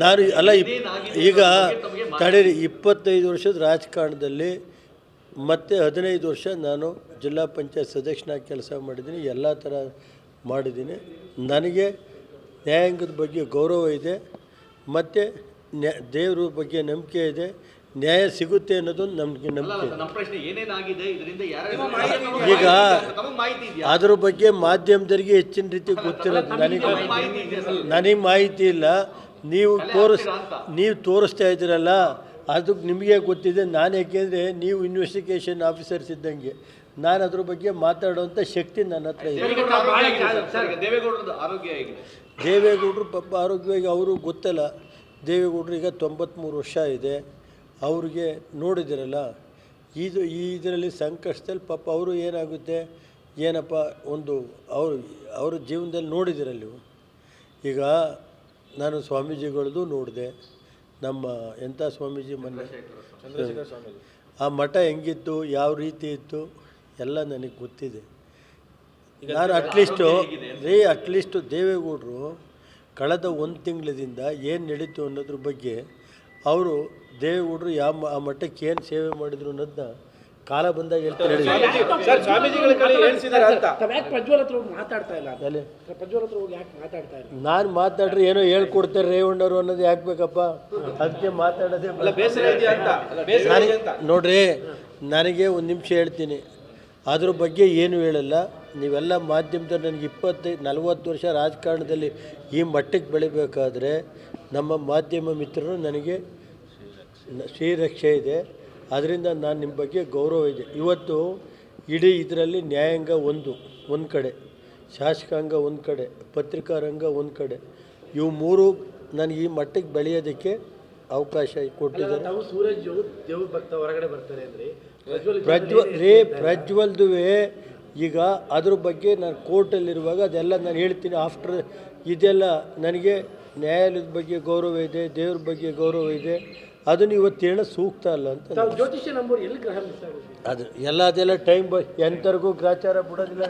ನಾನು ಅಲ್ಲ ಈಗ ತಡೀರಿ ಇಪ್ಪತ್ತೈದು ವರ್ಷದ ರಾಜಕಾರಣದಲ್ಲಿ ಮತ್ತೆ ಹದಿನೈದು ವರ್ಷ ನಾನು ಜಿಲ್ಲಾ ಪಂಚಾಯತ್ ಸದಸ್ಯನಾಗಿ ಕೆಲಸ ಮಾಡಿದ್ದೀನಿ ಎಲ್ಲ ಥರ ಮಾಡಿದ್ದೀನಿ. ನನಗೆ ನ್ಯಾಯಾಂಗದ ಬಗ್ಗೆ ಗೌರವ ಇದೆ ಮತ್ತು ನ್ಯಾ ದೇವ್ರ ಬಗ್ಗೆ ನಂಬಿಕೆ ಇದೆ ನ್ಯಾಯ ಸಿಗುತ್ತೆ ಅನ್ನೋದು ನಮಗೆ ನಂಬಿಕೆ ಇದೆ. ಪ್ರಶ್ನೆ ಏನೇನಾಗಿದೆ ಇದರಿಂದ ಈಗ ಅದ್ರ ಬಗ್ಗೆ ಮಾಧ್ಯಮದರಿಗೆ ಹೆಚ್ಚಿನ ರೀತಿ ಗೊತ್ತಿರೋದು ನನಗೆ ನನಗೆ ಮಾಹಿತಿ ಇಲ್ಲ. ನೀವು ತೋರಿಸ್ ನೀವು ತೋರಿಸ್ತಾ ಇದ್ದೀರಲ್ಲ ಅದಕ್ಕೆ ನಿಮಗೆ ಗೊತ್ತಿದೆ ನಾನು ಯಾಕೆಂದರೆ ನೀವು ಇನ್ವೆಸ್ಟಿಗೇಷನ್ ಆಫೀಸರ್ಸ್ ಇದ್ದಂಗೆ. ನಾನು ಅದ್ರ ಬಗ್ಗೆ ಮಾತಾಡುವಂಥ ಶಕ್ತಿ ನನ್ನ ಹತ್ರ ಇದೆ. ದೇವೇಗೌಡರ ಪಾಪ ಆರೋಗ್ಯವಾಗಿ ಅವರು ಗೊತ್ತಲ್ಲ. ದೇವೇಗೌಡರು ಈಗ ತೊಂಬತ್ತ್ಮೂರು ವರ್ಷ ಇದೆ. ಅವ್ರಿಗೆ ನೋಡಿದಿರಲ್ಲ ಇದು ಈ ಇದರಲ್ಲಿ ಸಂಕಷ್ಟದಲ್ಲಿ ಪಾಪ ಅವರು ಏನಾಗುತ್ತೆ? ಏನಪ್ಪ ಒಂದು ಅವರು ಅವ್ರ ಜೀವನದಲ್ಲಿ ನೋಡಿದಿರಲ್ಲ ನೀವು. ಈಗ ನಾನು ಸ್ವಾಮೀಜಿಗಳದ್ದು ನೋಡಿದೆ. ನಮ್ಮ ಎಂಥ ಸ್ವಾಮೀಜಿ ಮೊನ್ನೆ ಆ ಮಠ ಹೆಂಗಿತ್ತು ಯಾವ ರೀತಿ ಇತ್ತು ಎಲ್ಲ ನನಗೆ ಗೊತ್ತಿದೆ. ನಾನು ಅಟ್ಲೀಸ್ಟು ರೀ ಅಟ್ಲೀಸ್ಟು ದೇವೇಗೌಡರು ಕಳೆದ ಒಂದು ತಿಂಗಳದಿಂದ ಏನು ನಡೀತು ಅನ್ನೋದ್ರ ಬಗ್ಗೆ ಅವರು ದೇವೇಗೌಡರು ಯಾವ ಆ ಮಠಕ್ಕೆ ಏನು ಸೇವೆ ಮಾಡಿದರು ಅನ್ನೋದನ್ನ ಕಾಲ ಬಂದಾಗ ಹೇಳ್ತಾರೆ ಸರ್ ಸ್ವಾಮೀಜಿಗಳ ಕಡೆ ಹೇಳ್ಸಿದಾರ ಅಂತ. ಯಾಕೆ ಪ್ರಜ್ವಲ್ ಹತ್ರ ಹೋಗಿ ಮಾತಾಡ್ತಾ ಇಲ್ಲ? ಅಲ್ಲಿ ಪ್ರಜ್ವಲ್ ಹತ್ರ ಹೋಗಿ ಯಾಕೆ ಮಾತಾಡ್ತಾ ಇಲ್ಲ? ನಾನು ಮಾತಾಡ್ರೆ ಏನೋ ಹೇಳ್ಕೊಡ್ತಾರೆ ರೇವಣ್ಣರು ಅನ್ನೋದು ಯಾಕೆ ಬೇಕಪ್ಪ? ಅದಕ್ಕೆ ಮಾತಾಡೋದೇ ಅಲ್ಲ ಬೇಸರ ಇದೆಯಾ ಅಂತ? ಅಲ್ಲ ಬೇಸರ ನನಗೆ ಇದೆಯಾ ಅಂತ? ನೋಡ್ರಿ ನನಗೆ ಒಂದು ನಿಮಿಷ ಹೇಳ್ತೀನಿ. ಅದ್ರ ಬಗ್ಗೆ ಏನು ಹೇಳಲ್ಲ. ನೀವೆಲ್ಲ ಮಾಧ್ಯಮದಲ್ಲಿ ನನಗೆ ಇಪ್ಪತ್ತೈದು ನಲವತ್ತು ವರ್ಷ ರಾಜಕಾರಣದಲ್ಲಿ ಈ ಮಟ್ಟಕ್ಕೆ ಬೆಳಿಬೇಕಾದ್ರೆ ನಮ್ಮ ಮಾಧ್ಯಮ ಮಿತ್ರರು ನನಗೆ ನ- ಶ್ರೀರಕ್ಷೆ ಇದೆ. ಅದರಿಂದ ನಾನು ನಿಮ್ಮ ಬಗ್ಗೆ ಗೌರವ ಇದೆ. ಇವತ್ತು ಇಡೀ ಇದರಲ್ಲಿ ನ್ಯಾಯಾಂಗ ಒಂದು ಒಂದು ಕಡೆ ಶಾಸಕಾಂಗ ಒಂದು ಕಡೆ ಪತ್ರಿಕಾ ರಂಗ ಒಂದು ಕಡೆ. ಇವು ಮೂರು ನನಗೆ ಈ ಮಟ್ಟಕ್ಕೆ ಬೆಳೆಯೋದಕ್ಕೆ ಅವಕಾಶ ಕೊಟ್ಟಿದ್ದಾರೆ. ತಾವು ಸೂರಜ್ ದೇವ್ರ ಭಕ್ತ ಹೊರಗಡೆ ಬರ್ತಾರೆ ಅಂದ್ರೆ ಪ್ರಜ್ವಲ್ ಪ್ರಜ್ವ ರೇ ಪ್ರಜ್ವಲ್ದುವೆ ಈಗ ಅದ್ರ ಬಗ್ಗೆ ನಾನು ಕೋರ್ಟಲ್ಲಿರುವಾಗ ಅದೆಲ್ಲ ನಾನು ಹೇಳ್ತೀನಿ ಆಫ್ಟರ್ ಇದೆಲ್ಲ ನನಗೆ ನ್ಯಾಯಾಲಯದ ಬಗ್ಗೆ ಗೌರವ ಇದೆ ದೇವ್ರ ಬಗ್ಗೆ ಗೌರವ ಇದೆ. ಅದನ್ನು ಇವತ್ತು ಹೇಳೋ ಸೂಕ್ತ ಅಲ್ಲ ಅಂತ ತಾವು ಜ್ಯೋತಿಷ್ಯ ನಂಬರ್ ಎಲ್ಲಿ ಗ್ರಹ ಮಿಸ್ ಆಗುತ್ತೆ ಅದು ಎಲ್ಲ ಅದೆಲ್ಲ ಟೈಮ್ ಎಂಥವ್ರಿಗೂ ಗ್ರಾಚಾರ ಬಿಡೋದಿಲ್ಲ